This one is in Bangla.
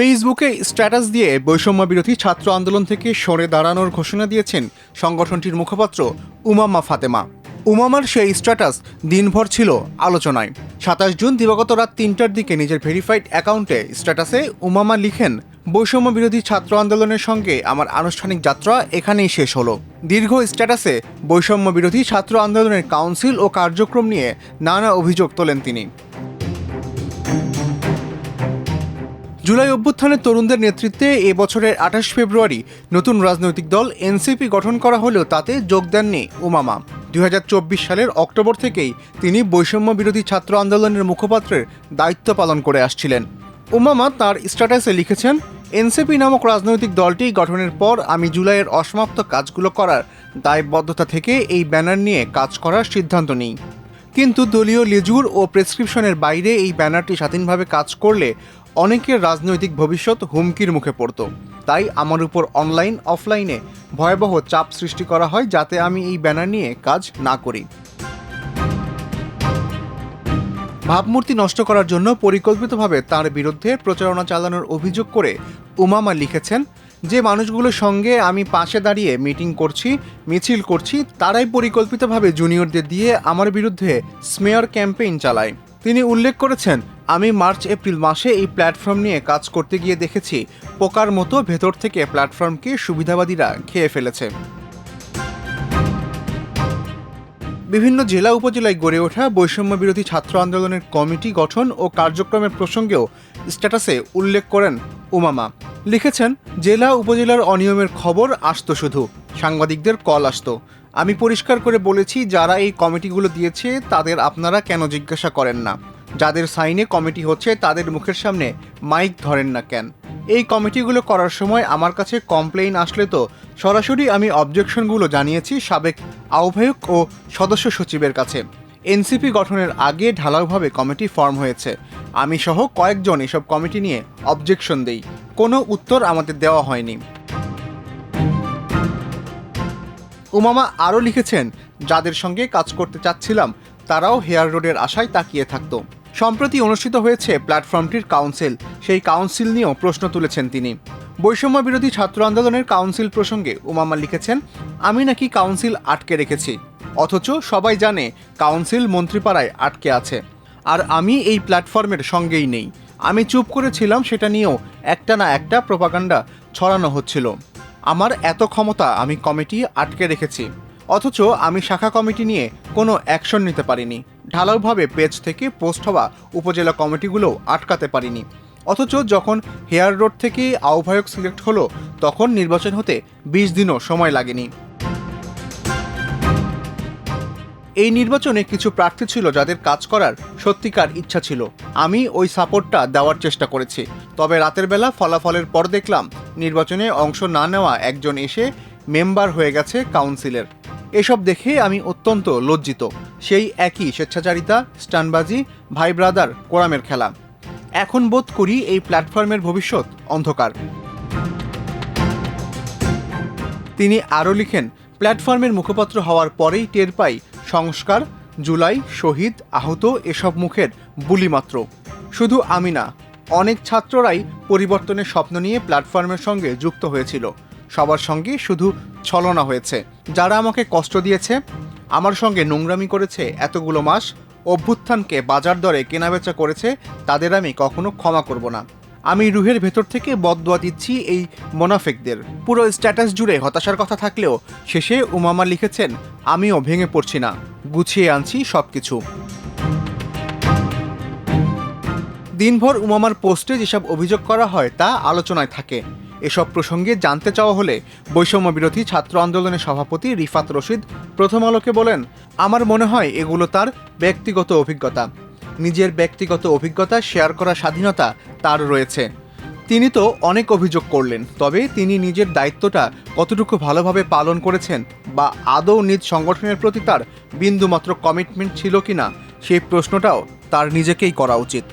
ফেসবুকে স্ট্যাটাস দিয়ে বৈষম্য বিরোধী ছাত্র আন্দোলন থেকে সরে দাঁড়ানোর ঘোষণা দিয়েছেন সংগঠনটির মুখপাত্র উমাম্মা ফাতেমা। উমামার সেই স্ট্যাটাস দিনভর ছিল আলোচনায়। সাতাশ জুন দিবাগত রাত তিনটার দিকে নিজের ভেরিফাইড অ্যাকাউন্টে স্ট্যাটাসে উমামা লিখেন বৈষম্য বিরোধী ছাত্র আন্দোলনের সঙ্গে আমার আনুষ্ঠানিক যাত্রা এখানেই শেষ হলো। দীর্ঘ স্ট্যাটাসে বৈষম্য বিরোধী ছাত্র আন্দোলনের কাউন্সিল ও কার্যক্রম নিয়ে নানা অভিযোগ তোলেন তিনি। জুলাই অভ্যুত্থানের তরুণদের নেতৃত্বে এ বছরের আঠাশ ফেব্রুয়ারি নতুন রাজনৈতিক দল এনসিপি গঠন করা হলেও তাতে যোগ দেননি উমামা। দুই হাজার চব্বিশ সালের অক্টোবর থেকেই তিনি বৈষম্য বিরোধী ছাত্র আন্দোলনের মুখপাত্রের দায়িত্ব পালন করে আসছিলেন। উমামা তার স্ট্যাটাসে লিখেছেন, এনসিপি নামক রাজনৈতিক দলটি গঠনের পর আমি জুলাইয়ের অসমাপ্ত কাজগুলো করার দায়বদ্ধতা থেকে এই ব্যানার নিয়ে কাজ করার সিদ্ধান্ত নিই। কিন্তু দলীয় লেজুর ও প্রেসক্রিপশনের বাইরে এই ব্যানারটি স্বাধীনভাবে কাজ করলে অনেকের রাজনৈতিক ভবিষ্যৎ হুমকির মুখে পড়ত। তাই আমার উপর অনলাইন, অফলাইনে ভয়াবহ চাপ সৃষ্টি করা হয় যাতে আমি এই ব্যানার নিয়ে কাজ না করি। ভাবমূর্তি নষ্ট করার জন্য পরিকল্পিতভাবে তার বিরুদ্ধে প্রচারণা চালানোর অভিযোগ করে উমামা লিখেছেন, যে মানুষগুলোর সঙ্গে আমি পাশে দাঁড়িয়ে মিটিং করছি, মিছিল করছি, তারাই পরিকল্পিতভাবে জুনিয়রদের দিয়ে আমার বিরুদ্ধে স্মেয়ার ক্যাম্পেইন চালায়। তিনি উল্লেখ করেছেন, আমি মার্চ, এপ্রিল মাসে এই প্ল্যাটফর্ম নিয়ে কাজ করতে গিয়ে দেখেছি, পোকার মতো ভেতর থেকে প্ল্যাটফর্মকে সুবিধাবাদীরা খেয়ে ফেলেছে। বিভিন্ন জেলা উপজেলায় গড়ে ওঠা বৈষম্য বিরোধী ছাত্র আন্দোলনের কমিটি গঠন ও কার্যক্রমের প্রসঙ্গেও স্ট্যাটাসে উল্লেখ করেন উমামা। লিখেছেন, জেলা উপজেলার অনিয়মের খবর আসতো শুধু, সাংবাদিকদের কল আসতো। আমি পরিষ্কার করে বলেছি, যারা এই কমিটিগুলো দিয়েছে, তাদের আপনারা কেন জিজ্ঞাসা করেন না? যাদের সাইনে কমিটি হচ্ছে, তাদের মুখের সামনে মাইক ধরেন না কেন? এই কমিটিগুলো করার সময় আমার কাছে কমপ্লেইন আসলে তো সরাসরি আমি অবজেকশনগুলো জানিয়েছি সাবেক আহ্বায়ক ও সদস্য সচিবের কাছে। এনসিপি গঠনের আগে ঢালাওভাবে কমিটি ফর্ম হয়েছে। আমি সহ কয়েকজন এসব কমিটি নিয়ে অবজেকশন দেই। কোনো উত্তর আমাদের দেওয়া হয়নি। উমামা আরও লিখেছেন, যাদের সঙ্গে কাজ করতে চাচ্ছিলাম, তারাও হেয়ার রোডের আশায় তাকিয়ে থাকতো। সম্প্রতি অনুষ্ঠিত হয়েছে প্ল্যাটফর্মটির কাউন্সিল। সেই কাউন্সিল নিয়েও প্রশ্ন তুলেছেন তিনি। বৈষম্য বিরোধী ছাত্র আন্দোলনের কাউন্সিল প্রসঙ্গে উমামা লিখেছেন, আমি নাকি কাউন্সিল আটকে রেখেছি। অথচ সবাই জানে কাউন্সিল মন্ত্রীপাড়ায় আটকে আছে। আর আমি এই প্ল্যাটফর্মের সঙ্গেই নেই। আমি চুপ করেছিলাম, সেটা নিয়েও একটা না একটা প্রপাগান্ডা ছড়ানো হচ্ছিল। আমার এত ক্ষমতা আমি কমিটি আটকে রেখেছি। অথচ আমি শাখা কমিটি নিয়ে কোনো অ্যাকশন নিতে পারিনি। ঢালাওভাবে পেজ থেকে পোস্ট হওয়া উপজেলা কমিটিগুলোও আটকাতে পারিনি। অথচ যখন হেয়ার রোড থেকে আহ্বায়ক সিলেক্ট হলো, তখন নির্বাচন হতে বিশ দিনও সময় লাগেনি। এই নির্বাচনে কিছু প্রার্থী ছিল যাদের কাজ করার সত্যিকার ইচ্ছা ছিল। আমি ওই সাপোর্টটা দেওয়ার চেষ্টা করেছি। তবে রাতের বেলা ফলাফলের পর দেখলাম নির্বাচনে অংশ না নেওয়া একজন এসে মেম্বার হয়ে গেছে কাউন্সিলের। এসব দেখে আমি অত্যন্ত লজ্জিত। সেই একই স্বেচ্ছাচারিতা, স্টানবাজি, ভাই ব্রাদার, কোরামের খেলা। এখন বোধ করি এই প্ল্যাটফর্মের ভবিষ্যৎ অন্ধকার। তিনি আরও লিখেন, প্ল্যাটফর্মের মুখপাত্র হওয়ার পরেই টের পাই সংস্কার, জুলাই, শহীদ, আহত এসব মুখের বুলি মাত্র। শুধু আমি না, অনেক ছাত্ররাই পরিবর্তনের স্বপ্ন নিয়ে প্ল্যাটফর্মের সঙ্গে যুক্ত হয়েছিল। সবার সঙ্গে শুধু ছলনা হয়েছে। যারা আমাকে কষ্ট দিয়েছে, আমার সঙ্গে নোংরামি করেছে এতগুলো মাস, অভ্যুত্থানকে বাজার দরে কেনাবেচা করেছে, তাদের আমি কখনো ক্ষমা করব না। আমি রুহের ভেতর থেকে বদদোয়া দিচ্ছি এই মোনাফেকদের। পুরো স্ট্যাটাস জুড়ে হতাশার কথা থাকলেও শেষে উমামা লিখেছেন, আমিও ভেঙে পড়ছি না, গুছিয়ে আনছি সব কিছু দিনভর উমামার পোস্টে যেসব অভিযোগ করা হয় তা আলোচনায় থাকে। এসব প্রসঙ্গে জানতে চাওয়া হলে বৈষম্য বিরোধী ছাত্র আন্দোলনের সভাপতি রিফাত রশিদ প্রথম আলোকে বলেন, আমার মনে হয় এগুলো তার ব্যক্তিগত অভিজ্ঞতা। নিজের ব্যক্তিগত অভিজ্ঞতা শেয়ার করার স্বাধীনতা তার রয়েছে। তিনি তো অনেক অভিযোগ করলেন, তবে তিনি নিজের দায়িত্বটা কতটুকু ভালোভাবে পালন করেছেন বা আদৌ নিজ সংগঠনের প্রতি তার বিন্দুমাত্র কমিটমেন্ট ছিল কি না সেই প্রশ্নটাও তার নিজেকেই করা উচিত।